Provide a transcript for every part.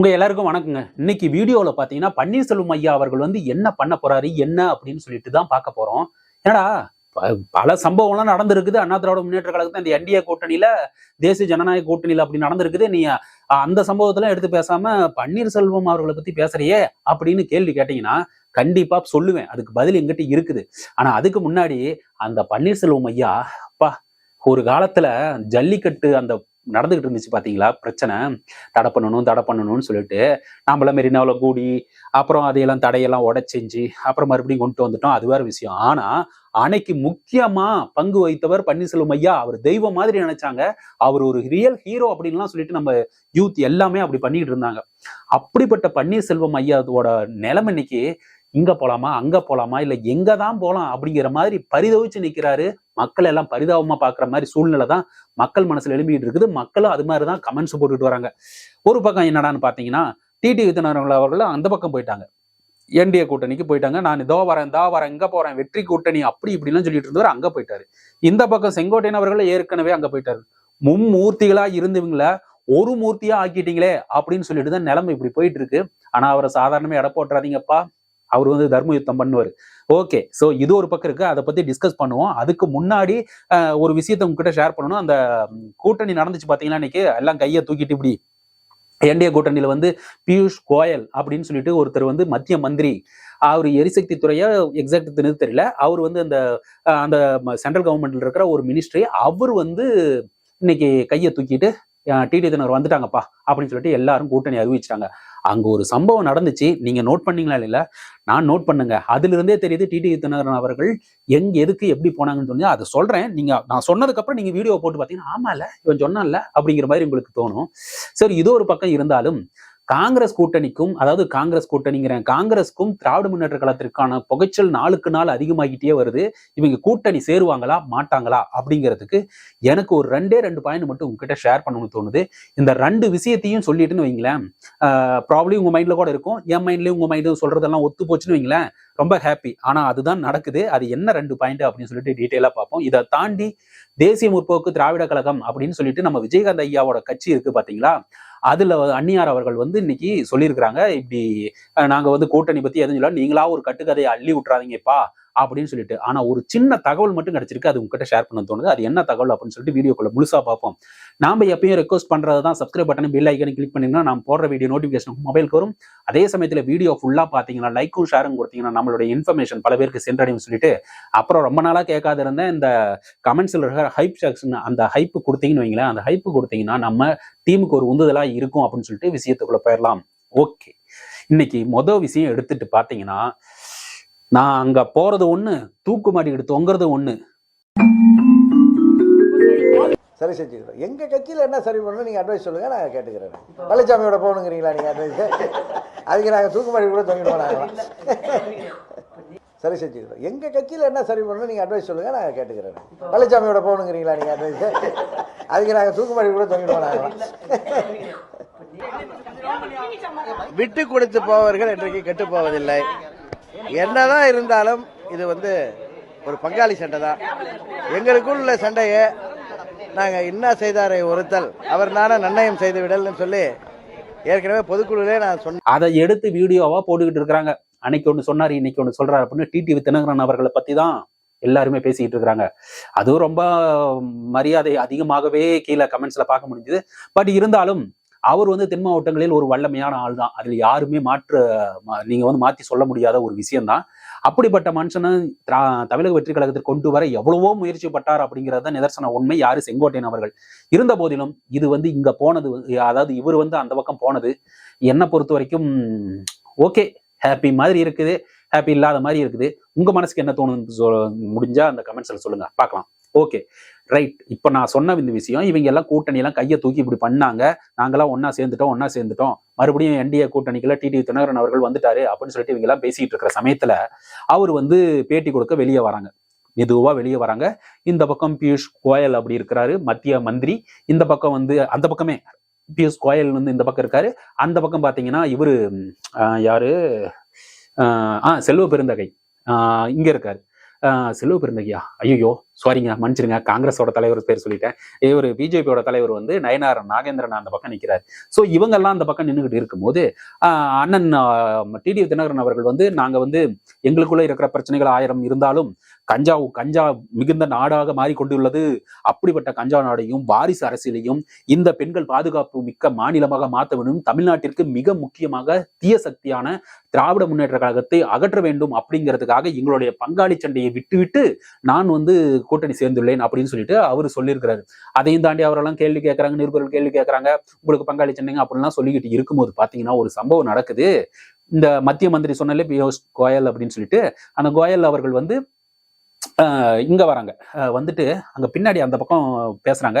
உங்க எல்லாருக்கும் வணக்கங்க. இன்னைக்கு வீடியோல பார்த்தீங்கன்னா பன்னீர்செல்வம் ஐயா அவர்கள் வந்து என்ன பண்ண போறாரு என்ன அப்படின்னு சொல்லிட்டு தான் பார்க்க போறோம். ஏன்னா ப- பல சம்பவம்லாம் நடந்திருக்குது. அண்ணா திராவிட முன்னேற்ற கழகத்தை இந்த என்டிஏ கூட்டணியில தேசிய ஜனநாயக கூட்டணியில அப்படி நடந்திருக்குது. நீ அந்த சம்பவத்தெல்லாம் எடுத்து பேசாம பன்னீர்செல்வம் அவர்களை பத்தி பேசுறியே அப்படின்னு கேள்வி கேட்டீங்கன்னா கண்டிப்பா சொல்லுவேன். அதுக்கு பதில் எங்கிட்ட இருக்குது. ஆனா அதுக்கு முன்னாடி அந்த பன்னீர்செல்வம் ஐயா அப்பா ஒரு காலத்துல ஜல்லிக்கட்டு அந்த நடந்துகிட்டு இருந்துச்சு பார்த்தீங்களா பிரச்சனை. தடை பண்ணணும் தடை பண்ணணும்னு சொல்லிட்டு நம்மள மெரினாவில் கூடி அப்புறம் அதையெல்லாம் தடையெல்லாம் உடச்செஞ்சு அப்புறம் மறுபடியும் கொண்டு வந்துட்டோம். அது வேற விஷயம். ஆனால் அன்னைக்கு முக்கியமா பங்கு வகித்தவர் பன்னீர்செல்வம் ஐயா. அவர் தெய்வம் மாதிரி நினைச்சாங்க. அவர் ஒரு ரியல் ஹீரோ அப்படின்லாம் சொல்லிட்டு நம்ம யூத் எல்லாமே அப்படி பண்ணிட்டு இருந்தாங்க. அப்படிப்பட்ட பன்னீர்செல்வம் ஐயாவோட நிலைமை இன்னைக்கு இங்க போலாமா அங்க போலாமா இல்ல எங்க தான் போலாம் அப்படிங்கிற மாதிரி பரிதவிச்சு நிக்கிறாரு மக்கள் எல்லாம் பரிதாபமா பாக்குற மாதிரி சூழ்நிலை தான் மக்கள் மனசுல எழும்பிட்டு இருக்குது. மக்களும் அது மாதிரி தான் கமெண்ட்ஸ் போட்டுட்டு வராங்க. ஒரு பக்கம் என்னடான்னு பாத்தீங்கன்னா டிடி வித்தனர்கள் அவர்கள் அந்த பக்கம் போயிட்டாங்க. என்டிஏ கூட்டணிக்கு போயிட்டாங்க. நான் இதோ வரேன் இதோ வரேன் இங்க போறேன் வெற்றி கூட்டணி அப்படி இப்படிலாம் சொல்லிட்டு இருந்தவர் அங்க போயிட்டாரு. இந்த பக்கம் செங்கோட்டையன் அவர்கள் ஏற்கனவே அங்க போயிட்டாரு. மும்மூர்த்திகளா இருந்தவங்கள ஒரு மூர்த்தியா ஆக்கிட்டீங்களே அப்படின்னு சொல்லிட்டு தான் நிலைமை இப்படி போயிட்டு இருக்கு. ஆனா அவரை சாதாரணமே இட போட்டுறாதீங்கப்பா. அவர் வந்து தர்ம யுத்தம் பண்ணுவார். ஓகே ஸோ இது ஒரு பக்கம் இருக்குது அதை பற்றி டிஸ்கஸ் பண்ணுவோம். அதுக்கு முன்னாடி ஒரு விஷயத்தை உங்ககிட்ட ஷேர் பண்ணணும். அந்த கூட்டணி நடந்துச்சு பார்த்தீங்கன்னா இன்னைக்கு? எல்லாம் கையை தூக்கிட்டு இப்படி. என்டிஏ கூட்டணியில் வந்து பியூஷ் கோயல் அப்படின்னு சொல்லிட்டு ஒருத்தர் வந்து மத்திய மந்திரி. அவர் எரிசக்தி துறையை எக்ஸாக்ட் தெரியல. அவர் வந்து அந்த அந்த சென்ட்ரல் கவர்மெண்ட்ல இருக்கிற ஒரு மினிஸ்ட்ரி அவர் வந்து இன்னைக்கு கையை தூக்கிட்டு டிடி தினர் வந்துட்டாங்கப்பா அப்படின்னு சொல்லிட்டு எல்லாரும் கூட்டணி அறிவிச்சாங்க அங்க ஒரு சம்பவம் நடந்துச்சு. நீங்க நோட் பண்ணீங்களா இல்லை நான் நோட் பண்ணுங்க. அதுல இருந்தே தெரியுது டிடி தினகரன் அவர்கள் எங்க எதுக்கு எப்படி போனாங்கன்னு சொல்லி அதை சொல்றேன். நீங்க நான் சொன்னதுக்கு அப்புறம் நீங்க வீடியோ போட்டு பாத்தீங்கன்னா ஆமால இவன் சொன்னான்ல அப்படிங்கிற மாதிரி உங்களுக்கு தோணும். சரி இதோ ஒரு பக்கம் இருந்தாலும் காங்கிரஸ் கூட்டணிக்கும் அதாவது காங்கிரஸ் கூட்டணிங்கிறேன் காங்கிரஸ்க்கும் திராவிட முன்னேற்ற கழகத்திற்கான புகைச்சல் நாளுக்கு நாள் அதிகமாகிட்டே வருது. இவங்க கூட்டணி சேருவாங்களா மாட்டாங்களா அப்படிங்கிறதுக்கு எனக்கு ஒரு ரெண்டே ரெண்டு பாயிண்ட் மட்டும் உங்ககிட்ட ஷேர் பண்ணணும்னு தோணுது. இந்த ரெண்டு விஷயத்தையும் சொல்லிட்டுன்னு வைங்களேன் ப்ராப்ளி உங்க மைண்ட்ல கூட இருக்கும். என் மைண்ட்லயும் உங்க மைண்டும் சொல்றதெல்லாம் ஒத்து போச்சுன்னு வைங்களேன் ரொம்ப ஹாப்பி ஆனா அதுதான் நடக்குது. அது என்ன ரெண்டு பாயிண்ட் அப்படின்னு சொல்லிட்டு டீட்டெயிலா பார்ப்போம். இதை தாண்டி தேசிய முற்போக்கு திராவிட கழகம் அப்படின்னு சொல்லிட்டு நம்ம விஜயகாந்த் ஐயாவோட கட்சி இருக்கு பாத்தீங்களா? அதுல அன்னியார் அவர்கள் வந்து இன்னைக்கு சொல்லியிருக்கிறாங்க இப்படி நாங்கள் நாங்க வந்து கூட்டணி பத்தி எதுவும் சொல்ல நீங்களா ஒரு கட்டுக்கதையை அள்ளி விட்றாதீங்கப்பா அப்படின்னு சொல்லிட்டு. ஆனா ஒரு சின்ன தகவல் மட்டும் கிடைச்சிருக்கு அது உங்ககிட்ட ஷேர் பண்ண தோணுது. அது என்ன தகவல் அப்படின்னு சொல்லிட்டு வீடியோக்குள்ள முழுசா பார்ப்போம். நாம் எப்பயும் ரெக்வஸ்ட் பண்ணுறது தான் சப்ஸ்கிரைப் பட்டன் பில் ஐக்கனை கிளிக் பண்ணிங்கன்னா நான் போடுற வீடியோ நோட்டிஃபிகேஷன் மொபைலுக்கு வரும். அதே சமயத்தில் வீடியோ ஃபுல்லாக பார்த்தீங்கன்னா லைக்கும் ஷேரும் கொடுத்தீங்கன்னா நம்மளுடைய இன்ஃபர்மேஷன் பல பேருக்கு சென்றடையும் சொல்லிட்டு அப்புறம் ரொம்ப நாளாக கேட்காத இருந்தேன். இந்த கமெண்ட்ஸில் இருக்கிற ஹைப் செக்ஷன் அந்த ஹைப்பு கொடுத்தீங்கன்னு வைங்களேன் அந்த ஹைப்பு கொடுத்தீங்கன்னா நம்ம டீமுக்கு ஒரு உந்துதலாக இருக்கும் அப்படின்னு சொல்லிட்டு விஷயத்துக்குள்ள போயிடலாம் ஓகே இன்னைக்கு மொதல் விஷயம் எடுத்துட்டு பார்த்தீங்கன்னா நான் அங்கே போகிறது ஒன்று தூக்குமாடி எடுத்து தொங்குறது ஒன்று சரி செஞ்சுக்கிறோம். எங்கள் கட்சியில் என்ன சரி பண்ணணும் நீங்கள் அட்வைஸ் சொல்லுங்கள் நாங்கள் கேட்டுக்கிறேன். பழனிசாமியோட போகணுங்கிறீங்களா நீங்கள் அட்வைஸ் அதுக்கு நாங்கள் தூக்குமாடி கூட தொங்கிடுவோம் சரி செஞ்சுக்கிறோம். எங்கள் கட்சியில் என்ன சரி பண்ணணும் நீங்கள் அட்வைஸ் சொல்லுங்கள் நாங்கள் கேட்டுக்கிறேன். பழனிசாமியோட போகணுங்கிறீங்களா நீங்கள் அட்வைஸ் அதுக்கு நாங்கள் தூக்குமாடி கூட தொங்கிடுவோம் விட்டு கொடுத்து போவர்கள் இன்றைக்கு கெட்டு போவதில்லை. என்னதான் இருந்தாலும் இது வந்து ஒரு பங்காளி சண்டை தான் எங்களுக்குள் உள்ள சண்டையை நாங்கள் இன்னா செய்தாரை ஒருத்தல். அவர் நானே நன்னயம் செய்து விடல்னு சொல்லி ஏற்கனவே பொதுக்குழுவிலே நான் சொன்னேன் அதை எடுத்து வீடியோவா போட்டுக்கிட்டு இருக்கிறாங்க. அன்னைக்கு ஒன்று சொன்னார் இன்னைக்கு ஒன்று சொல்றாரு அப்படின்னு டிடிவி தினகரன் அவர்களை பத்தி தான் எல்லாருமே பேசிக்கிட்டு இருக்கிறாங்க. அதுவும் ரொம்ப மரியாதை அதிகமாகவே கீழே கமெண்ட்ஸ்ல பார்க்க முடிஞ்சுது. பட் இருந்தாலும் அவர் வந்து தென் மாவட்டங்களில் ஒரு வல்லமையான ஆள் தான். அதுல யாருமே மாற்று ம- நீங்க வந்து மாத்தி சொல்ல முடியாத ஒரு விஷயம்தான். அப்படிப்பட்ட மனுஷனை தமிழக வெற்றி கழகத்திற்கு கொண்டு வர எவ்வளவோ முயற்சி பட்டார் அப்படிங்கிறத நிதர்சன உண்மை. யாரு? செங்கோட்டையன் அவர்கள். இருந்த போதிலும் இது வந்து இங்க போனது அதாவது இவர் வந்து அந்த பக்கம் போனது. என்னை பொறுத்த வரைக்கும் ஓகே ஹாப்பி மாதிரி இருக்குது ஹாப்பி இல்லாத மாதிரி இருக்குது. உங்க மனசுக்கு என்ன தோணுன்னு சொ- முடிஞ்சா அந்த கமெண்ட்ஸ்ல சொல்லுங்க. பார்க்கலாம். ஓகே. ரைட் இப்போ நான் சொன்ன இந்த விஷயம் இவங்க எல்லாம் கூட்டணியெல்லாம் கையை தூக்கி இப்படி பண்ணாங்க. நாங்களாம் ஒன்றா சேர்ந்துட்டோம் ஒன்றா சேர்ந்துட்டோம். மறுபடியும் என்டிஏ கூட்டணிக்குள்ள டிடி தினகரன் அவர்கள் வந்துட்டாரு அப்படின்னு சொல்லிட்டு இவங்க எல்லாம் பேசிட்டு இருக்கிற சமயத்துல அவர் வந்து பேட்டி கொடுக்க வெளியே வராங்க. மெதுவாக வெளியே வராங்க. இந்த பக்கம் பியூஷ் கோயல் அப்படி இருக்கிறாரு மத்திய மந்திரி. இந்த பக்கம் வந்து அந்த பக்கமே பியூஷ் கோயல் வந்து இந்த பக்கம் இருக்காரு. அந்த பக்கம் பார்த்தீங்கன்னா இவரு யாரு? ஆஹ் ஆ செல்வ பெருந்தகை. இங்கே இருக்காரு. செல்வ பெருந்தகையா ஐயோ சாரிங்க மன்னிச்சிருங்க காங்கிரஸோட தலைவர் பேர் சொல்லிட்டேன். இவர் பிஜேபியோட தலைவர் வந்து நயனார் நாகேந்திரன் அந்த பக்கம் நிற்கிறார் ஸோ இவங்கெல்லாம் அந்த பக்கம் நின்றுகிட்டு இருக்கும்போது அண்ணன் டிடி தினகரன் அவர்கள் வந்து நாங்கள் வந்து எங்களுக்குள்ள இருக்கிற பிரச்சனைகள் ஆயிரம் இருந்தாலும் கஞ்சா கஞ்சா மிகுந்த நாடாக மாறிக்கொண்டுள்ளது. அப்படிப்பட்ட கஞ்சா நாடையும் வாரிசு அரசியலையும் இந்த பெண்கள் பாதுகாப்பு மிக்க மாநிலமாக மாற்ற வேண்டும் தமிழ்நாட்டிற்கு மிக முக்கியமாக தீய சக்தியான திராவிட முன்னேற்ற கழகத்தை அகற்ற வேண்டும் அப்படிங்கிறதுக்காக எங்களுடைய பங்காளி சண்டையை விட்டுவிட்டு நான் வந்து கூட்டணி சேர்ந்துள்ளேன் அப்படின்னு சொல்லிட்டு அவர் சொல்லியிருக்கிறாரு. அதையும் தாண்டி அவரெல்லாம் கேள்வி கேட்கறாங்க நிருபர்கள் கேள்வி கேட்கறாங்க. உங்களுக்கு பங்காளி சண்டைங்க அப்படிலாம் சொல்லிக்கிட்டு இருக்கும்போது பாத்தீங்கன்னா ஒரு சம்பவம் நடக்குது. இந்த மத்திய மந்திரி சொன்னாலே பியூஷ் கோயல் அப்படின்னு சொல்லிட்டு அந்த கோயல் அவர்கள் வந்து இங்க வராங்க. வந்துட்டு அங்க பின்னாடி அந்த பக்கம் பேசுறாங்க.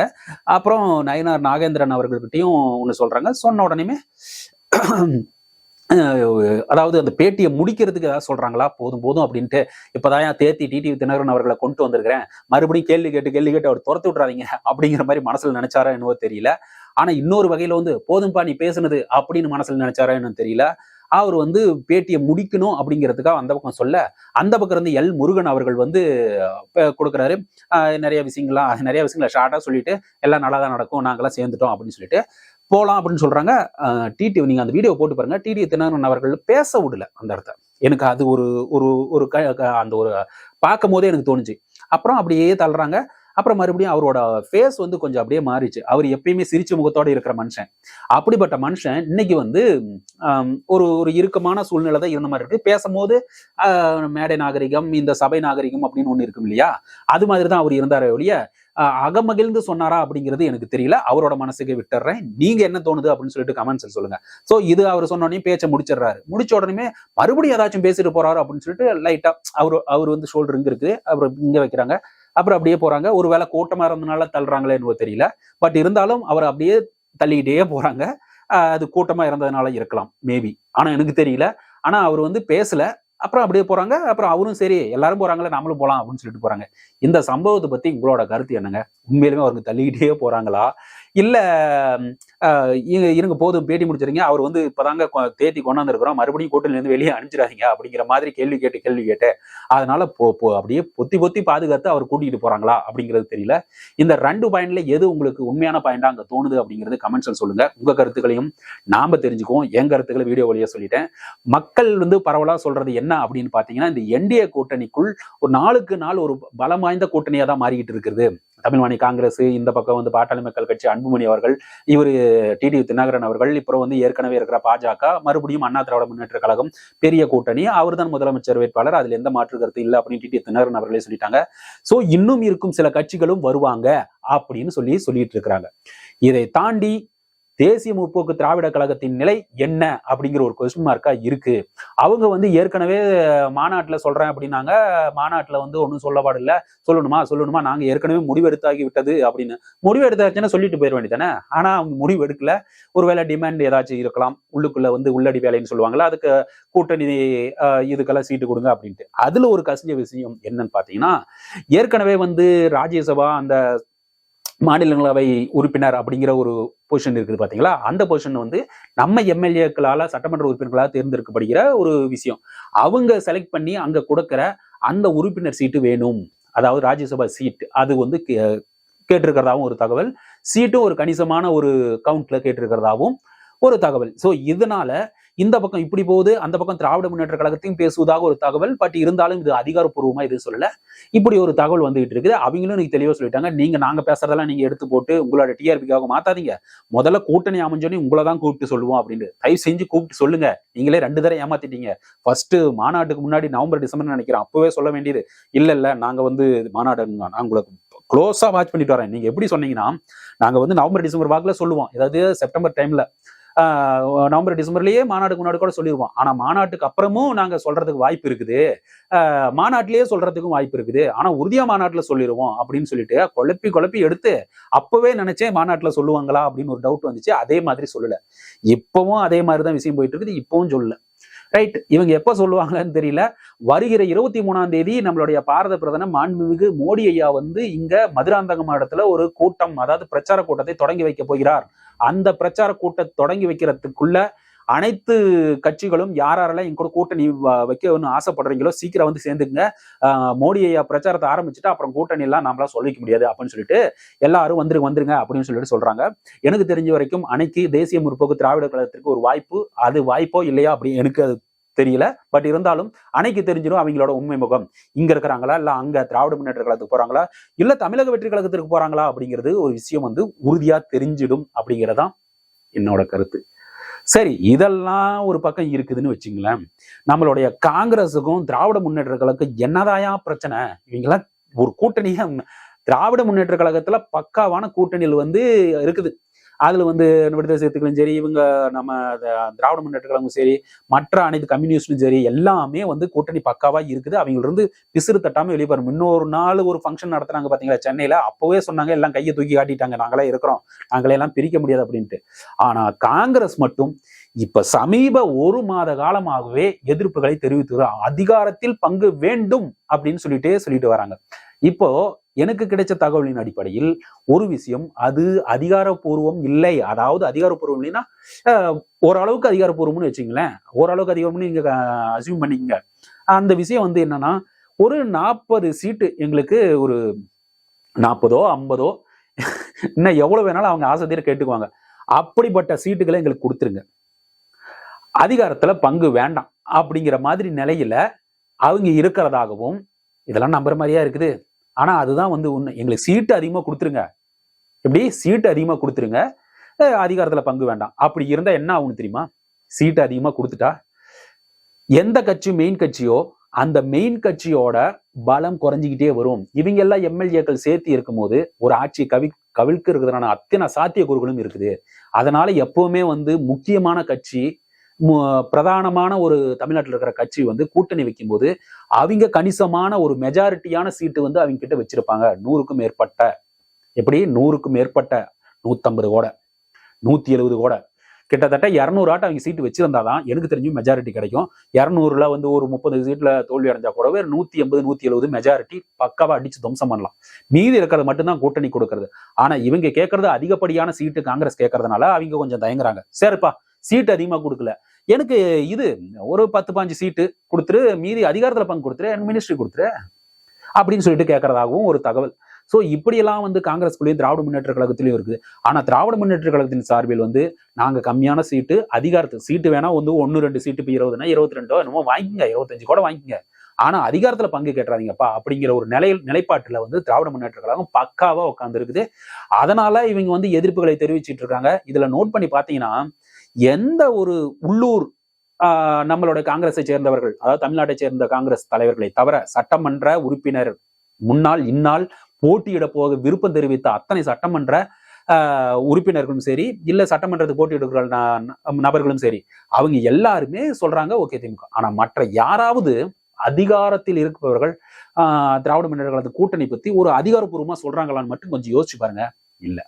அப்புறம் நயனார் நாகேந்திரன் அவர்கள்கிட்டையும் ஒண்ணு சொல்றாங்க. சொன்ன உடனேமே அதாவது அந்த பேட்டியை முடிக்கிறதுக்கு ஏதாவது சொல்றாங்களா? போதும் போதும் அப்படின்ட்டு. இப்பதான் ஏன் தேத்தி டிடி தினகரன் அவர்களை கொண்டு வந்திருக்கிறேன். மறுபடியும் கேள்வி கேட்டு கேள்வி கேட்டு அவர் துரத்து விட்றாதீங்க அப்படிங்கிற மாதிரி மனசுல நினைச்சாரா என்னவோ தெரியல. ஆனா இன்னொரு வகையில வந்து போதும்பா நீ பேசுனது அப்படின்னு மனசுல நினைச்சாரா என்னன்னு தெரியல. அவர் வந்து பேட்டியை முடிக்கணும் அப்படிங்கிறதுக்காக அந்த பக்கம் சொல்ல அந்த பக்கம் இருந்து எல் முருகன் அவர்கள் வந்து கொடுக்குறாரு. நிறைய விஷயங்கள்லாம் நிறைய விஷயங்களை ஷார்ட்டாக சொல்லிட்டு எல்லாம் நல்லா தான் நடக்கும் நாங்களாம் சேர்ந்துட்டோம் அப்படின்னு சொல்லிட்டு போகலாம் அப்படின்னு சொல்கிறாங்க டிடி நீங்கள் அந்த வீடியோ போட்டு பாருங்கள் டிடி தினகரன் அவர்கள் பேச விடல அந்த இடத்த. எனக்கு அது ஒரு ஒரு ஒரு க க- அந்த ஒரு பார்க்கும் போதே எனக்கு தோணுச்சு. அப்புறம் அப்படியே தள்ளுறாங்க. அப்புறம் மறுபடியும் அவரோட ஃபேஸ் வந்து கொஞ்சம் அப்படியே மாறிச்சு. அவர் எப்பயுமே சிரிச்ச முகத்தோட இருக்கிற மனுஷன். அப்படிப்பட்ட மனுஷன் இன்னைக்கு வந்து ஒரு ஒரு இறுக்கமான சூழ்நிலை தான் இருந்த மாதிரி இருக்கு. பேசும்போது ஆஹ், மேடை நாகரிகம் இந்த சபை நாகரிகம் அப்படின்னு ஒன்று இருக்கும் இல்லையா? அது மாதிரி தான் அவர் இருந்தார் ஒழிய அகமகிழ்ந்து சொன்னாரா அப்படிங்கிறது எனக்கு தெரியல. அவரோட மனசுக்கு விட்டுறேன். நீங்க என்ன தோணுது அப்படின்னு சொல்லிட்டு கமெண்ட்ஸ் சொல்லுங்க. சோ இது அவர் சொன்ன உடனே பேச்சை முடிச்சிடுறாரு. முடிச்ச உடனே மறுபடியும் ஏதாச்சும் பேசிட்டு போறாரு அப்படின்னு சொல்லிட்டு லைட்டா அவர் அவர் வந்து ஷோல்டர் இங்க இருக்கு. அவர் இங்க வைக்கிறாங்க. அப்புறம் அப்படியே போறாங்க. ஒருவேளை கூட்டமா இருந்தனால தள்ளுறாங்களே என்னவோ தெரியல. பட் இருந்தாலும் அவர் அப்படியே தள்ளிக்கிட்டே போறாங்க. அது கூட்டமா இருந்ததுனால இருக்கலாம் மேபி ஆனா எனக்கு தெரியல. ஆனா அவர் வந்து பேசல. அப்புறம் அப்படியே போறாங்க. அப்புறம் அவரும் சரி எல்லாரும் போறாங்களே நாமளும் போலாம் அப்படின்னு சொல்லிட்டு போறாங்க. இந்த சம்பவத்தை பத்தி உங்களோட கருத்து என்னங்க? உண்மையிலுமே அவருக்கு தள்ளிக்கிட்டே போறாங்களா? இல்லை இருங்க போதும் பேட்டி முடிச்சிருங்க. அவர் வந்து இப்போதாங்க தேத்தி கொண்டாந்து இருக்கிறோம் மறுபடியும் கூட்டணியிலேருந்து வெளியே அனுப்பிச்சிடாதீங்க அப்படிங்கிற மாதிரி கேள்வி கேட்டு கேள்வி கேட்டு. அதனால போ போ- அப்படியே பொத்தி பொத்தி பாதுகாத்து அவர் கூட்டிகிட்டு போறாங்களா அப்படிங்கிறது தெரியல. இந்த ரெண்டு பாயிண்ட்ல எது உங்களுக்கு உண்மையான பாயிண்டா அங்கே தோணுது அப்படிங்கிறது கமெண்ட்ஸில் சொல்லுங்க. உங்க கருத்துக்களையும் நாம தெரிஞ்சுக்குவோம். என் கருத்துக்களை வீடியோ வழியாக சொல்லிட்டேன். மக்கள் வந்து பரவலா சொல்றது என்ன அப்படின்னு பாத்தீங்கன்னா இந்த என்டிஏ கூட்டணிக்குள் ஒரு நாளுக்கு நாள் ஒரு பலம் வாய்ந்த கூட்டணியா தான் மாறிக்கிட்டு இருக்குது தமிழ்வாணி காங்கிரஸ் இந்த பக்கம் வந்து பாட்டாளி மக்கள் கட்சி அன்புமணி அவர்கள் இவர் டிடி தினகரன் அவர்கள் அப்புறம் வந்து ஏற்கனவே இருக்கிற பாஜக மறுபடியும் அண்ணா திராவிட முன்னேற்ற கழகம் பெரிய கூட்டணி அவர்தான் முதலமைச்சர் வேட்பாளர் அதுல எந்த மாற்று கருத்து இல்லை அப்படின்னு டிடி தினகரன் அவர்களே சொல்லிட்டாங்க. சோ இன்னும் இருக்கும் சில கட்சிகளும் வருவாங்க அப்படின்னு சொல்லி சொல்லிட்டு இருக்கிறாங்க இதை தாண்டி தேசிய முற்போக்கு திராவிட கழகத்தின் நிலை என்ன அப்படிங்கிற ஒரு கொஸ்டின் மார்க்கா இருக்கு. அவங்க வந்து ஏற்கனவே மாநாட்டில் சொல்றேன் அப்படின்னாங்க. மாநாட்டில் வந்து ஒன்றும் சொல்லப்பாடு சொல்லணுமா? சொல்லணுமா? நாங்கள் ஏற்கனவே முடிவெடுத்தாகி விட்டது அப்படின்னு. முடிவெடுத்தாச்சுன்னா சொல்லிட்டு போயிட வேண்டியதானே ஆனால் அவங்க முடிவு எடுக்கல. ஒருவேளை டிமாண்ட் ஏதாச்சும் இருக்கலாம். உள்ளுக்குள்ள வந்து உள்ளடி வேலைன்னு சொல்லுவாங்களா அதுக்கு கூட்டணி இதுக்கெல்லாம் சீட்டு கொடுங்க அப்படின்ட்டு. அதுல ஒரு கசிஞ்ச விஷயம் என்னன்னு பார்த்தீங்கன்னா ஏற்கனவே வந்து ராஜ்யசபா அந்த மாநிலங்களவை உறுப்பினர் அப்படிங்கிற ஒரு பொசிஷன் இருக்குது பார்த்தீங்களா அந்த பொசிஷன் வந்து நம்ம எம்எல்ஏக்களால் சட்டமன்ற உறுப்பினர்களால் தேர்ந்தெடுக்கப்படுகிற ஒரு விஷயம். அவங்க செலக்ட் பண்ணி அங்கே கொடுக்குற அந்த உறுப்பினர் சீட்டு வேணும். அதாவது ராஜ்யசபா சீட் அது வந்து கே- கேட்டிருக்கிறதாவும் ஒரு தகவல். சீட்டும் ஒரு கணிசமான ஒரு கவுண்ட்ல கேட்டிருக்கிறதாவும் ஒரு தகவல். ஸோ இதனால இந்த பக்கம் இப்படி போகுது அந்த பக்கம் திராவிட முன்னேற்ற கழகத்தையும் பேசுவதாக ஒரு தகவல் பட் இருந்தாலும் இது அதிகாரப்பூர்வமா இது சொல்லல. இப்படி ஒரு தகவல் வந்துகிட்டு இருக்குது. அவங்களும் நீங்க தெளிவா சொல்லிட்டாங்க. நீங்க நாங்க பேசுறதெல்லாம் நீங்க எடுத்து போட்டு உங்களோட டிஆர்பிக்காக மாத்தாதீங்க. முதல்ல கூட்டணி அமைஞ்சோன்னே உங்களை தான் கூப்பிட்டு சொல்லுவோம் அப்படின்னு. தயவு செஞ்சு கூப்பிட்டு சொல்லுங்க. நீங்களே ரெண்டு தடவை ஏமாத்திட்டீங்க. ஃபர்ஸ்ட் மாநாட்டுக்கு முன்னாடி நவம்பர் டிசம்பர் நினைக்கிறேன். அப்பவே சொல்ல வேண்டியது இல்ல இல்ல நாங்க வந்து மாநாடு நான் உங்களுக்கு க்ளோஸா வாட்ச் பண்ணிட்டு வரேன். நீங்க எப்படி சொன்னீங்கன்னா நாங்க வந்து நவம்பர் டிசம்பர் வாக்குல சொல்லுவோம். ஏதாவது செப்டம்பர் டைம்ல நவம்பர் டிசம்பர்லயே மாநாட்டுக்கு முன்னாடி கூட சொல்லிடுவோம் ஆனா மாநாட்டுக்கு அப்புறமும் நாங்க சொல்றதுக்கு வாய்ப்பு இருக்குது. ஆஹ் மாநாட்டிலேயே சொல்றதுக்கும் வாய்ப்பு இருக்குது. ஆனா உறுதியா மாநாட்டுல சொல்லிடுவோம் அப்படின்னு சொல்லிட்டு குழப்பி குழப்பி எடுத்து அப்பவே நினைச்சே மாநாட்டுல சொல்லுவாங்களா அப்படின்னு ஒரு டவுட் வந்துச்சு. அதே மாதிரி சொல்லல. இப்பவும் அதே மாதிரி தான் விஷயம் போயிட்டு இருக்குது. இப்பவும் சொல்லல. ரைட் இவங்க எப்ப சொல்லுவாங்கன்னு தெரியல. வருகிற இருபத்தி மூணாம் தேதி நம்மளுடைய பாரத பிரதமர் மாண்புமிகு மோடி ஐயா வந்து இங்க மதுராந்தகம் இடத்துல ஒரு கூட்டம் அதாவது பிரச்சார கூட்டத்தை தொடங்கி வைக்க போகிறார். அந்த பிரச்சார கூட்டத்தை தொடங்கி வைக்கிறதுக்குள்ள அனைத்து கட்சிகளும் யார் யாரெல்லாம் என் கூட கூட்டணி வ- வைக்கணும்னு ஆசைப்படுறீங்களோ சீக்கிரம் வந்து சேர்ந்துக்குங்க. மோடி ஐயா பிரச்சாரத்தை ஆரம்பிச்சுட்டு அப்புறம் கூட்டணி எல்லாம் நம்மளால சொல்லிக்க முடியாது அப்படின்னு சொல்லிட்டு எல்லாரும் வந்துருங்க வந்துருங்க அப்படின்னு சொல்லிட்டு சொல்றாங்க. எனக்கு தெரிஞ்ச வரைக்கும் அன்னைக்கு தேசிய முற்போக்கு திராவிட கழகத்திற்கு ஒரு வாய்ப்பு அது வாய்ப்போ இல்லையா அப்படி எனக்கு அது தெரியல. பட் இருந்தாலும் அன்னைக்கு தெரிஞ்சிடும் அவங்களோட உண்மை முகம். இங்க இருக்கிறாங்களா? இல்ல அங்க திராவிட முன்னேற்ற கழகத்துக்கு போறாங்களா? இல்ல தமிழக வெற்றி கழகத்திற்கு போறாங்களா? அப்படிங்கிறது ஒரு விஷயம் வந்து உறுதியா தெரிஞ்சிடும் அப்படிங்கறதான் என்னோட கருத்து. சரி இதெல்லாம் ஒரு பக்கம் இருக்குதுன்னு வச்சுங்களேன். நம்மளுடைய காங்கிரஸுக்கும் திராவிட முன்னேற்ற கழகம் என்னதாயா பிரச்சனை? இவங்கெல்லாம் ஒரு கூட்டணியா திராவிட முன்னேற்ற கழகத்துல பக்காவான கூட்டணியில் வந்து இருக்குது. அதில் வந்து விடுதலை சிறுத்தைகளும் சரி இவங்க நம்ம திராவிட முன்னேற்ற கழகமும் சரி மற்ற அனைத்து கம்யூனிஸ்டும் சரி எல்லாமே வந்து கூட்டணி பக்காவாக இருக்குது. அவங்களிருந்து பிசுறு தட்டாமல் வெளியே வரும் இன்னொரு நாள் ஒரு ஃபங்க்ஷன் நடத்துனாங்க பார்த்தீங்களா சென்னையில் அப்போவே சொன்னாங்க எல்லாம் கையை தூக்கி காட்டிட்டாங்க. நாங்களே இருக்கிறோம். நாங்களே எல்லாம் பிரிக்க முடியாது அப்படின்ட்டு. ஆனால் காங்கிரஸ் மட்டும் இப்ப சமீப ஒரு மாத காலமாகவே எதிர்ப்புகளை தெரிவித்து அதிகாரத்தில் பங்கு வேண்டும் அப்படின்னு சொல்லிட்டே சொல்லிட்டு வராங்க. இப்போ எனக்கு கிடைச்ச தகவலின் அடிப்படையில் ஒரு விஷயம் அது அதிகாரப்பூர்வம் இல்லை. அதாவது அதிகாரப்பூர்வம் இல்லைன்னா ஓரளவுக்கு அதிகாரப்பூர்வம்னு வச்சுங்களேன். ஓரளவுக்கு அதிகாரம்னு நீங்க அசியூம் பண்ணிக்கங்க. அந்த விஷயம் வந்து என்னன்னா ஒரு நாற்பது சீட்டு எங்களுக்கு ஒரு நாற்பதோ ஐம்பதோ இன்னும் எவ்வளவு வேணாலும் அவங்க ஆசை தீர கேட்டுக்குவாங்க. அப்படிப்பட்ட சீட்டுகளை எங்களுக்கு கொடுத்துருங்க. அதிகாரத்துல பங்கு வேண்டாம் அப்படிங்கிற மாதிரி நிலையில அவங்க இருக்கிறதாகவும் இதெல்லாம் நம்புற மாதிரியா இருக்குது? ஆனா அதுதான் வந்து உண்மை. எங்களுக்கு சீட்டு அதிகமா கொடுத்துருங்க. எப்படி? சீட்டு அதிகமா கொடுத்துருங்க. அதிகாரத்தில் அதிகாரத்துல பங்கு வேண்டாம். அப்படி இருந்தா என்ன ஆகும் தெரியுமா? சீட்டு அதிகமா கொடுத்துட்டா? எந்த கட்சி மெயின் கட்சியோ அந்த மெயின் கட்சியோட பலம் குறைஞ்சிக்கிட்டே வரும். இவங்க எல்லாம் எம்எல்ஏக்கள் சேர்த்து இருக்கும்போது ஒரு ஆட்சியை கவி கவிழ்க்கு இருக்கிறதுனால அத்தனை சாத்தியக்கூறுகளும் இருக்குது. அதனால எப்பவுமே வந்து முக்கியமான கட்சி பிரதானமான ஒரு தமிழ்நாட்டில் இருக்கிற கட்சி வந்து கூட்டணி வைக்கும்போது அவங்க கணிசமான ஒரு மெஜாரிட்டியான சீட்டு வந்து அவங்க கிட்ட வச்சிருப்பாங்க. நூறுக்கும் மேற்பட்ட. எப்படி? நூறுக்கும் மேற்பட்ட. நூத்தம்பது கோடை. நூத்தி எழுபது கோடை. கிட்டத்தட்ட இரநூறு ஆட்டம் அவங்க சீட்டு வச்சிருந்தாதான் எனக்கு தெரிஞ்சு மெஜாரிட்டி கிடைக்கும். இரநூறுல வந்து ஒரு முப்பது சீட்ல தோல்வி அடைஞ்சா கூடவே நூத்தி எண்பது நூத்தி எழுபது மெஜாரிட்டி பக்காவா அடிச்சு துவம்சம் பண்ணலாம். மீதி இருக்கிறது மட்டும்தான் கூட்டணி கொடுக்கறது. ஆனா இவங்க கேட்கறது அதிகப்படியான சீட்டு காங்கிரஸ் கேட்கறதுனால அவங்க கொஞ்சம் தயங்குறாங்க. சரிப்பா சீட்டு அதிகமா கொடுக்கல. எனக்கு இது ஒரு பத்து பாஞ்சு சீட்டு கொடுத்துரு மீதி அதிகாரத்தில் பங்கு கொடுத்துரு மினிஸ்ட்ரி கொடுத்துரு அப்படின்னு சொல்லிட்டு கேட்கறதாகவும் ஒரு தகவல். ஸோ இப்படியெல்லாம் வந்து காங்கிரஸ்குள்ளேயும் திராவிட முன்னேற்ற கழகத்திலயும் இருக்குது. ஆனால் திராவிட முன்னேற்ற கழகத்தின் சார்பில் வந்து நாங்கள் கம்மியான சீட்டு அதிகாரத்துக்கு சீட்டு வேணா வந்து ஒன்று ரெண்டு சீட்டு இப்போ இருபதுனா இருபத்தி ரெண்டோ என்னமோ வாங்கிக்கங்க இருபத்தஞ்சு கூட வாங்கிக்கங்க. ஆனா அதிகாரத்துல பங்கு கேட்டுறாதீங்கப்பா அப்படிங்கிற ஒரு நிலை நிலைப்பாட்டுல வந்து திராவிட முன்னேற்ற கழகம் பக்காவா உட்காந்துருக்குது அதனால இவங்க வந்து எதிர்ப்புகளை தெரிவிச்சிட்டு இருக்காங்க. இதுல நோட் பண்ணி பாத்தீங்கன்னா எந்த ஒரு உள்ளூர் நம்மளோட காங்கிரஸை சேர்ந்தவர்கள் அதாவது தமிழ்நாட்டை சேர்ந்த காங்கிரஸ் தலைவர்களை தவிர சட்டமன்ற உறுப்பினர் முன்னாள் இந்நாள் போட்டியிட போக விருப்பம் தெரிவித்த அத்தனை சட்டமன்ற உறுப்பினர்களும் சரி இல்ல சட்டமன்றத்துக்கு போட்டியிடுகிற நபர்களும் சரி அவங்க எல்லாருமே சொல்றாங்க ஓகே திமுக. ஆனா மற்ற யாராவது அதிகாரத்தில் இருப்பவர்கள் ஆஹ், திராவிட முன்னேற்ற கழகத்து கூட்டணி பத்தி ஒரு அதிகாரப்பூர்வமா சொல்றாங்களான்னு மட்டும் கொஞ்சம் யோசிச்சு பாருங்க. இல்ல.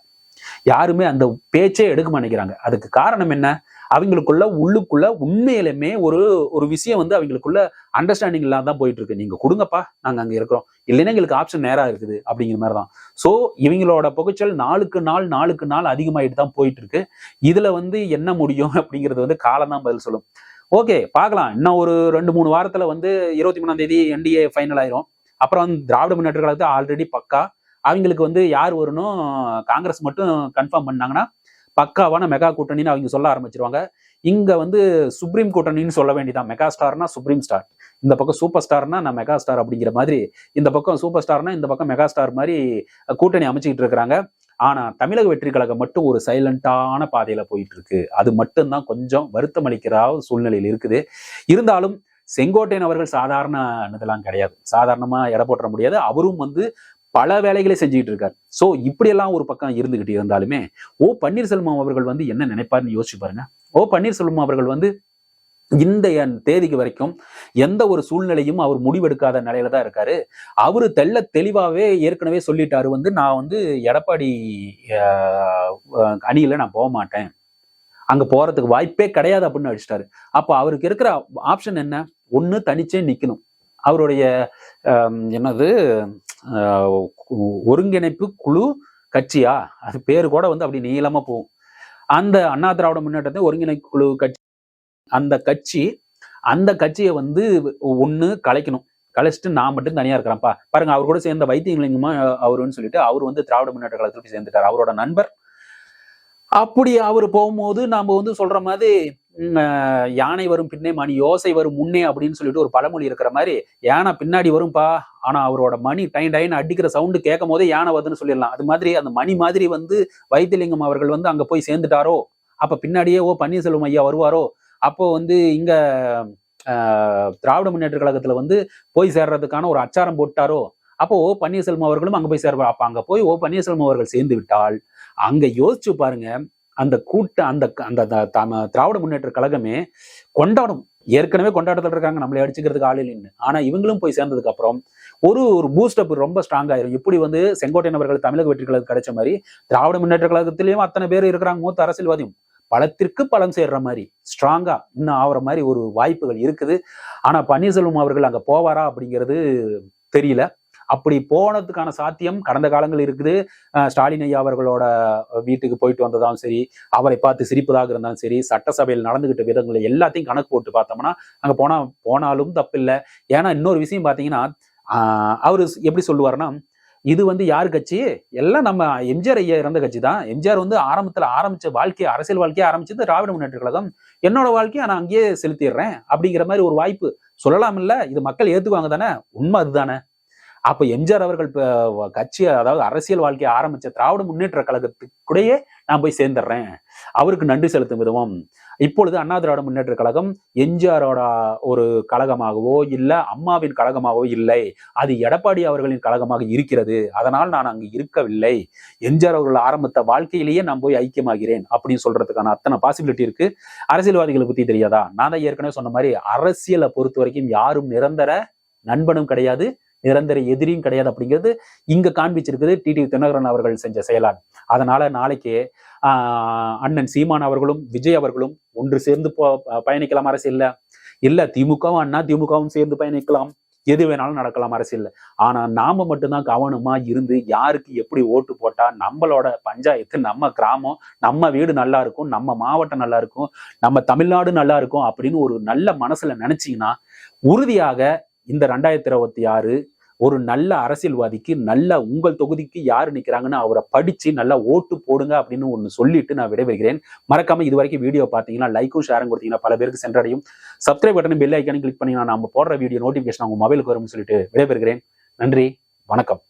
யாருமே அந்த பேச்சே எடுக்க மாட்டேங்கிறாங்க. அதுக்கு காரணம் என்ன? அவங்களுக்குள்ள உள்ளுக்குள்ள உண்மையிலுமே ஒரு ஒரு விஷயம் வந்து அவங்களுக்குள்ள அண்டர்ஸ்டாண்டிங் இல்லாம தான் போயிட்டு இருக்கு நீங்க கொடுங்கப்பா நாங்க அங்க இருக்கிறோம். இல்லைன்னா எங்களுக்கு ஆப்ஷன் நேரா இருக்குது அப்படிங்கிற மாதிரி தான் சோ இவங்களோட புகைச்சல் நாளுக்கு நாள் நாளுக்கு நாள் அதிகமாயிட்டு தான் போயிட்டு இருக்கு இதுல வந்து என்ன முடியும் அப்படிங்கிறது வந்து காலம் தான் பதில் சொல்லும். ஓகே பார்க்கலாம். இன்னும் ஒரு ரெண்டு மூணு வாரத்தில் வந்து இருபத்தி மூணாம் தேதி என்டிஏ ஃபைனல் ஆயிரும். அப்புறம் வந்து திராவிட முன்னேற்ற கழகத்தை ஆல்ரெடி பக்கா. அவங்களுக்கு வந்து யார் வரணும் காங்கிரஸ் மட்டும் கன்ஃபார்ம் பண்ணாங்கன்னா பக்காவான மெகா கூட்டணின்னு அவங்க சொல்ல ஆரம்பிச்சிருவாங்க. இங்க வந்து சுப்ரீம் கூட்டணின்னு சொல்ல வேண்டியதான் மெகா ஸ்டார்னா சுப்ரீம் ஸ்டார் இந்த பக்கம் சூப்பர் ஸ்டார்னா நான் மெகா ஸ்டார் அப்படிங்கிற மாதிரி. இந்த பக்கம் சூப்பர் ஸ்டார்னா இந்த பக்கம் மெகா ஸ்டார் மாதிரி கூட்டணி அமைச்சுக்கிட்டு இருக்கிறாங்க. ஆனா தமிழக வெற்றி கழகம் மட்டும் ஒரு சைலண்டான பாதையில போயிட்டு இருக்கு அது மட்டும்தான் கொஞ்சம் வருத்தம் அளிக்கிற சூழ்நிலையில் இருக்குது. இருந்தாலும் செங்கோட்டையன் அவர்கள் சாதாரண இதெல்லாம் கிடையாது. சாதாரணமா எடை போட்டுற முடியாது. அவரும் வந்து பல வேலைகளை செஞ்சுக்கிட்டு இருக்காரு. ஸோ இப்படியெல்லாம் ஒரு பக்கம் இருந்துகிட்டு இருந்தாலுமே ஓ பன்னீர்செல்வம் அவர்கள் வந்து என்ன நினைப்பாருன்னு யோசிச்சு பாருங்க. ஓ பன்னீர்செல்வம் அவர்கள் வந்து இந்த என் தேதிக்கு வரைக்கும் எந்த ஒரு சூழ்நிலையும் அவர் முடிவெடுக்காத நிலையில தான் இருக்காரு. அவரு தெள்ள தெளிவாவே ஏற்கனவே சொல்லிட்டாரு வந்து நான் வந்து எடப்பாடி அணியில நான் போக மாட்டேன். அங்க போறதுக்கு வாய்ப்பே கிடையாது அப்படின்னு அடிச்சிட்டாரு. அப்போ அவருக்கு இருக்கிற ஆப்ஷன் என்ன? ஒண்ணு தனிச்சே நிக்கணும். அவருடைய என்னது ஒருங்கிணைப்பு குழு கட்சியா? அது பேரு கூட வந்து அப்படி நீளமா போகும். அந்த அண்ணா திராவிட முன்னேற்றத்தை ஒருங்கிணைப்பு குழு கட்சி அந்த கட்சி அந்த கட்சியை வந்து ஒன்று கலைக்கணும். கலைச்சிட்டு நான் மட்டும் தனியாக இருக்கிறேன்ப்பா. பாருங்க அவர் கூட சேர்ந்த வைத்தியலிங்கமா அவருன்னு சொல்லிட்டு அவர் வந்து திராவிட முன்னேற்ற கழகத்தில் போய் சேர்ந்துட்டார். அவரோட நண்பர். அப்படி அவர் போகும்போது நாம் வந்து சொல்ற மாதிரி யானை வரும் பின்னே மணி யோசை வரும் முன்னே அப்படின்னு சொல்லிட்டு ஒரு பழமொழி இருக்கிற மாதிரி யானை பின்னாடி வரும்பா? ஆனா அவரோட மணி டைன் டைன் அடிக்கிற சவுண்டு கேட்கும் போதே யானை வருதுன்னு சொல்லிடலாம். அது மாதிரி அந்த மணி மாதிரி வந்து வைத்தியலிங்கம் அவர்கள் வந்து அங்க போய் சேர்ந்துட்டாரோ? அப்ப பின்னாடியே ஓ பன்னீர்செல்வம் ஐயா வருவாரோ? அப்போ வந்து இங்க திராவிட முன்னேற்ற கழகத்துல வந்து போய் சேர்றதுக்கான ஒரு அச்சாரம் போட்டாரோ? அப்போ ஓ பன்னீர்செல்வம் அவர்களும் அங்க போய் சேர்வார் அப்ப அங்க போய் ஓ பன்னீர்செல்வம் அவர்கள் சேர்ந்து விட்டால் அங்க யோசிச்சு பாருங்க அந்த கூட்ட அந்த அந்த த- தம- திராவிட முன்னேற்ற கழகமே கொண்டாடும். ஏற்கனவே கொண்டாடத்தில் இருக்காங்க நம்மளை அடிச்சுக்கிறதுக்கு ஆள் இல்லைன்னு. ஆனா இவங்களும் போய் சேர்ந்ததுக்கு அப்புறம் ஒரு ஒரு பூஸ்டப் ரொம்ப ஸ்ட்ராங் ஆயிரும். இப்படி வந்து செங்கோட்டையன் அவர்கள் தமிழக வெற்றி கழகம் கிடைச்ச மாதிரி திராவிட முன்னேற்ற கழகத்திலயும் அத்தனை பேர் இருக்கிறாங்க மூத்த அரசியல்வாதியும். பலத்திற்கு பலம் சேர்ற மாதிரி ஸ்ட்ராங்கா இன்னும் ஆகிற மாதிரி ஒரு வாய்ப்புகள் இருக்குது. ஆனா பன்னீர்செல்வம் அவர்கள் அங்க போவாரா அப்படிங்கிறது தெரியல. அப்படி போனதுக்கான சாத்தியம் கடந்த காலங்கள் இருக்குது. ஸ்டாலின் ஐயா அவர்களோட வீட்டுக்கு போயிட்டு வந்ததாலும் சரி அவரை பார்த்து சிரிப்பதாக இருந்தாலும் சரி சட்டசபையில் நடந்துகிட்ட விதங்களை எல்லாத்தையும் கணக்கு போட்டு பார்த்தோம்னா அங்கே போனா போனாலும் தப்பில்லை. ஏன்னா இன்னொரு விஷயம் பார்த்தீங்கன்னா அவர் எப்படி சொல்லுவாருன்னா இது வந்து யார் கட்சி? எல்லாம் நம்ம எம்ஜிஆர் ஐயா இறந்த கட்சி தான். எம்ஜிஆர் வந்து ஆரம்பத்தில் ஆரம்பிச்ச வாழ்க்கையை அரசியல் வாழ்க்கையை ஆரம்பிச்சது திராவிட முன்னேற்ற கழகம். என்னோட வாழ்க்கையை நான் அங்கேயே செலுத்திடுறேன் அப்படிங்கிற மாதிரி ஒரு வாய்ப்பு சொல்லலாம் இல்லை இது மக்கள் ஏத்துக்குவாங்க தானே? உண்மை அதுதானே. அப்ப எம்ஜிஆர் அவர்கள் இப்போ கட்சி அதாவது அரசியல் வாழ்க்கையை ஆரம்பிச்ச திராவிட முன்னேற்ற கழகத்துக்குடையே நான் போய் சேர்ந்துடுறேன். அவருக்கு நன்றி செலுத்தும் விதமும் இப்பொழுது அண்ணா திராவிட முன்னேற்ற கழகம் எம்ஜிஆரோட ஒரு கழகமாகவோ இல்லை அம்மாவின் கழகமாகவோ இல்லை. அது எடப்பாடி அவர்களின் கழகமாக இருக்கிறது. அதனால் நான் அங்கு இருக்கவில்லை. எம்ஜிஆர் அவர்கள் ஆரம்பித்த வாழ்க்கையிலேயே நான் போய் ஐக்கியமாகிறேன் அப்படின்னு சொல்றதுக்கான அத்தனை பாசிபிலிட்டி இருக்கு. அரசியல்வாதிகளை பத்தி தெரியாதா? நான் தான் ஏற்கனவே சொன்ன மாதிரி அரசியலை பொறுத்த வரைக்கும் யாரும் நிரந்தர நண்பனும் கிடையாது. நிரந்தர எதிரியும் கிடையாது அப்படிங்கிறது இங்க காண்பிச்சிருக்குது டிடி தினகரன் அவர்கள் செஞ்ச செயலான் அதனால நாளைக்கு அண்ணன் சீமான் அவர்களும் விஜய் அவர்களும் ஒன்று சேர்ந்து போ- பயணிக்கலாம் அரசியல்ல இல்ல. திமுகவும் அண்ணா திமுகவும் சேர்ந்து பயணிக்கலாம். எது வேணாலும் நடக்கலாம் அரசியல்ல ஆனா நாம மட்டும்தான் கவனமா இருந்து யாருக்கு எப்படி ஓட்டு போட்டா நம்மளோட பஞ்சாயத்து நம்ம கிராமம் நம்ம வீடு நல்லா இருக்கும் நம்ம மாவட்டம் நல்லா இருக்கும் நம்ம தமிழ்நாடு நல்லா இருக்கும் அப்படின்னு ஒரு நல்ல மனசுல நினைச்சீங்கன்னா உறுதியாக இந்த ரெண்டாயிரத்தி இருபத்தி ஆறு ஒரு நல்ல அரசியல்வாதிக்கு நல்ல உங்கள் தொகுதிக்கு யார் நிற்கிறாங்கன்னு அவரை படிச்சு நல்லா ஓட்டு போடுங்க அப்படின்னு ஒன்று சொல்லிட்டு நான் விடைபெறுகிறேன். மறக்காம இது வரைக்கும் வீடியோ பார்த்தீங்கன்னா லைக்கும் ஷேரும் கொடுத்தீங்கன்னா பல பேருக்கு சென்றடையும். சப்ஸ்கிரைப் பட்டன் பெல் ஐக்கானும் கிளிக் பண்ணீங்கன்னா நம்ம போடுற வீடியோ நோட்டிஃபிகேஷன் உங்க மொபைலுக்கு வரும்னு சொல்லிட்டு விடைபெறுகிறேன். நன்றி வணக்கம்.